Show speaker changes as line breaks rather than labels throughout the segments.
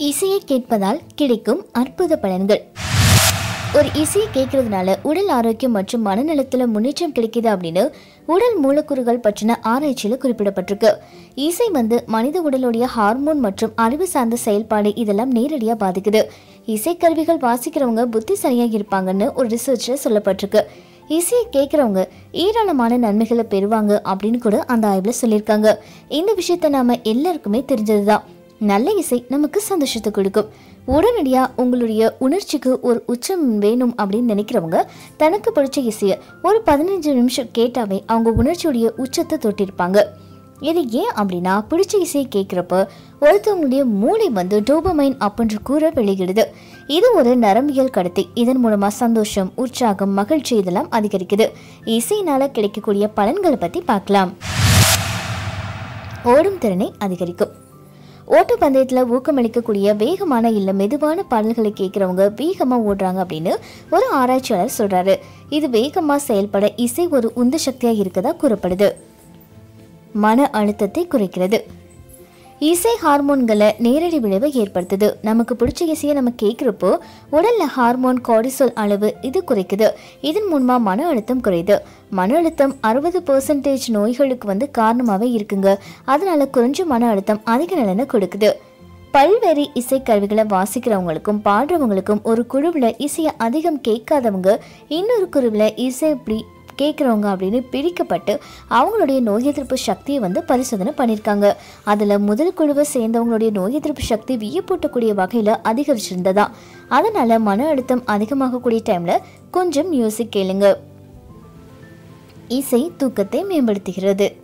இசையை கேட்பதால் கிடைக்கும் அற்புத பலன்கள். ஒரு இசையை கேட்கறதுனால உடல் ஆரோக்கியம் மற்றும் மனநலத்தில் முன்னேற்றம் கிடைக்குது அப்படின்னு உடல் மூலக்கூறுகள் பற்றின ஆராய்ச்சியில் குறிப்பிடப்பட்டிருக்கு. இசை வந்து மனித உடலுடைய ஹார்மோன் மற்றும் அறிவு சார்ந்த செயல்பாடு இதெல்லாம் நேரடியாக பாதிக்குது. இசைக்கருவிகள் வாசிக்கிறவங்க புத்திசாலியாக இருப்பாங்கன்னு ஒரு ரிசர்ச்சில் சொல்லப்பட்டிருக்கு. இசையை கேட்குறவங்க ஏராளமான நன்மைகளை பெறுவாங்க அப்படின்னு கூட அந்த ஆய்வில் சொல்லியிருக்காங்க. இந்த விஷயத்த நாம எல்லாருக்குமே தெரிஞ்சதுதான். நல்ல இசை நமக்கு சந்தோஷத்தை கொடுக்கும். உடனடியாக உங்களுடைய உணர்ச்சிக்கு ஒரு உச்சம் வேணும் அப்படின்னு நினைக்கிறவங்க தனக்கு பிடிச்ச இசையை ஒரு பதினஞ்சு நிமிஷம் கேட்டாவே அவங்க உணர்ச்சியுடைய உச்சத்தை தொட்டிருப்பாங்க. இது ஏன் அப்படின்னா பிடிச்ச இசையை கேட்குறப்ப ஒருத்தவங்களுடைய மூளை வந்து டோபமைன் அப்படின்ற கூற வெளியிடுது. இது ஒரு நரம்பியல் கடத்தி. இதன் மூலமாக சந்தோஷம் உற்சாகம் மகிழ்ச்சி இதெல்லாம் அதிகரிக்குது. இசையினால் கிடைக்கக்கூடிய பலன்களை பற்றி பார்க்கலாம். ஓடும் திறனை அதிகரிக்கும். ஓட்டப்பந்தயத்தில் ஊக்கமளிக்கக்கூடிய வேகமான இல்லை மெதுவான பாடல்களை கேட்குறவங்க வேகமாக ஓடுறாங்க அப்படின்னு ஒரு ஆராய்ச்சியாளர் சொல்கிறாரு இது வேகமாக செயல்பட இசை ஒரு உந்து சக்தியாக இருக்கதா கூறப்படுது. மன அழுத்தத்தை குறைக்கிறது. இசை ஹார்மோன்களை நேரடி விளைவை ஏற்படுத்துது. நமக்கு பிடிச்ச இசையை நம்ம கேட்குறப்போ உடல்ல ஹார்மோன் கார்டிசோல் அளவு இது குறைக்குது. இதன் மூலமாக மன அழுத்தம் குறையுது. மன அழுத்தம் அறுபது பர்சன்டேஜ் நோய்களுக்கு வந்து காரணமாகவே இருக்குங்க. அதனால குறைஞ்ச மன அழுத்தம் அதிக நலனை கொடுக்குது. பல்வேறு இசைக்கருவிகளை வாசிக்கிறவங்களுக்கும் பாடுறவங்களுக்கும் ஒரு குழுவில் இசையை அதிகம் கேட்காதவங்க இன்னொரு குழுவில் இசை இப்படி கேட்குறவங்க அப்படின்னு பிரிக்கப்பட்டு அவங்களுடைய நோய் எதிர்ப்பு சக்தியை வந்து பரிசோதனை பண்ணியிருக்காங்க. அதில் முதல் குழுவை சேர்ந்தவங்களுடைய நோய் எதிர்ப்பு சக்தி வியப்பூட்டக்கூடிய வகையில் அதிகரிச்சிருந்ததா? அதனால் மன அழுத்தம் அதிகமாகக்கூடிய டைமில் கொஞ்சம் மியூசிக் கேளுங்க. இசை தூக்கத்தை மேம்படுத்துகிறது.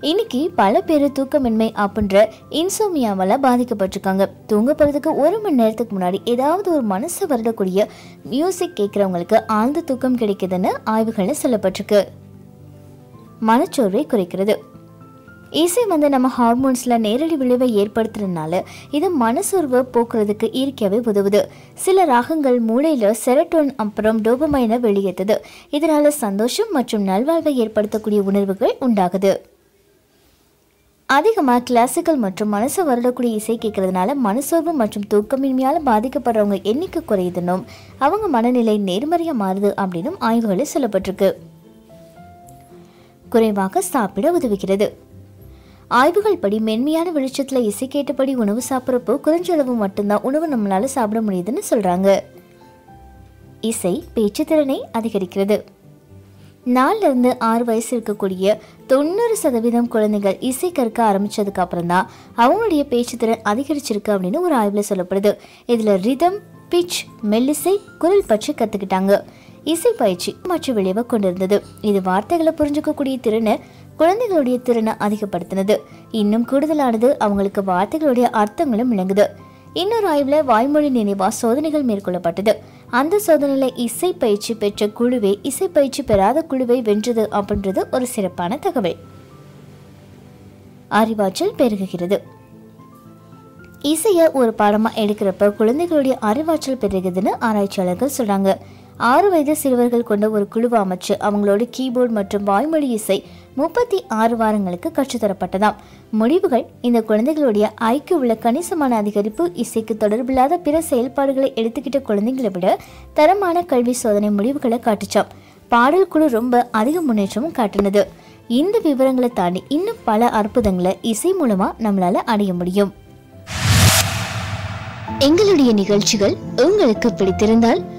இன்னைக்கு பல பேர் தூக்கமின்மை அப்படின்ற இன்சோமியாவால் பாதிக்கப்பட்டிருக்காங்க. தூங்க போகிறதுக்கு ஒரு மணி நேரத்துக்கு முன்னாடி ஏதாவது ஒரு மனசை வருடக்கூடிய மியூசிக் கேட்குறவங்களுக்கு ஆழ்ந்த தூக்கம் கிடைக்குதுன்னு ஆய்வுகளில் சொல்லப்பட்டிருக்கு. மனச்சோர்வை குறைக்கிறது. இசை வந்து நம்ம ஹார்மோன்ஸில் நேரடி விளைவை ஏற்படுத்துறதுனால இது மனசோர்வை போக்குறதுக்கு இயற்கையாகவே உதவுது. சில ராகங்கள் மூளையில் செரட்டோன் அப்புறம் டோபமைனை வெளியேற்றுது இதனால் சந்தோஷம் மற்றும் நல்வாழ்வை ஏற்படுத்தக்கூடிய உணர்வுகள் உண்டாகுது. அதிகமாக கிளாசிக்கல் மற்றும் மனசு வருடக்கூடிய இசை கேட்கறதுனால மனசோர்வு மற்றும் தூக்கமின்மையால் பாதிக்கப்படுறவங்க எண்ணிக்கை குறையுதுன்னும் அவங்க மனநிலை நேர்மறையாக மாறுது அப்படின்னும் ஆய்வுகளில் சொல்லப்பட்டிருக்கு. குறைவாக சாப்பிட உதவுகிறது. ஆய்வுகள் படி மென்மையான வெளிச்சத்தில் இசை கேட்டபடி உணவு சாப்பிட்றப்போ குறைஞ்ச அளவு மட்டும்தான் உணவு நம்மளால் சாப்பிட முடியுதுன்னு சொல்கிறாங்க இசை பேச்சு திறனை அதிகரிக்கிறது. நாலுல இருந்து ஆறு வயசு இருக்கக்கூடிய தொண்ணூறு சதவீதம் குழந்தைகள் இசை கற்க ஆரம்பிச்சதுக்கு அப்புறம் தான் அவங்களுடைய பேச்சு திறன் அதிகரிச்சிருக்கு அப்படின்னு ஒரு ஆய்வில் சொல்லப்படுது. இதுல ரிதம் பிச் மெல்லிசை குரல் பற்றி கத்துக்கிட்டாங்க. இசை பயிற்சி மாற்று விளைவை கொண்டிருந்தது. இது வார்த்தைகளை புரிஞ்சுக்கக்கூடிய திறனை குழந்தைகளுடைய திறனை அதிகப்படுத்தினது. இன்னும் கூடுதலானது அவங்களுக்கு வார்த்தைகளுடைய அர்த்தங்களும் விளங்குது. இன்னொரு ஆய்வுல வாய்மொழி நினைவா சோதனைகள் மேற்கொள்ளப்பட்டது. அந்த சோதனையில இசை பயிற்சி பெற்ற குழுவே இசை பயிற்சி பெறாத குழுவை வென்றது அப்படின்றது ஒரு சிறப்பான தகவல். அறிவாற்றல் பெருகுகிறது. இசையை ஒரு பாடமா எடுக்கிறப்ப குழந்தைகளுடைய அறிவாற்றல் பெருகுதுன்னு ஆராய்ச்சியாளர்கள் சொல்றாங்க. ஆறு வயது சிறுவர்கள் கொண்ட ஒரு குழுவை அமைச்சு அவங்களோட கீபோர்டு மற்றும் வாய்மொழி இசை முப்பத்தி ஆறு வாரங்களுக்கு கற்றுத்தரப்பட்டதாம். முடிவுகள் இந்த குழந்தைகளுடைய ஐக்கிய உள்ள கணிசமான அதிகரிப்பு இசைக்கு தொடர்பில்லாத பிற செயல்பாடுகளை எடுத்துக்கிட்ட குழந்தைகளை விட தரமான கல்வி சோதனை முடிவுகளை காட்டுச்சாம். பாடல் குழு ரொம்ப அதிக முன்னேற்றமும் காட்டினது. இந்த விவரங்களை தாண்டி இன்னும் பல அற்புதங்களை இசை மூலமா நம்மளால அடைய முடியும். எங்களுடைய நிகழ்ச்சிகள் உங்களுக்கு பிடித்திருந்தால்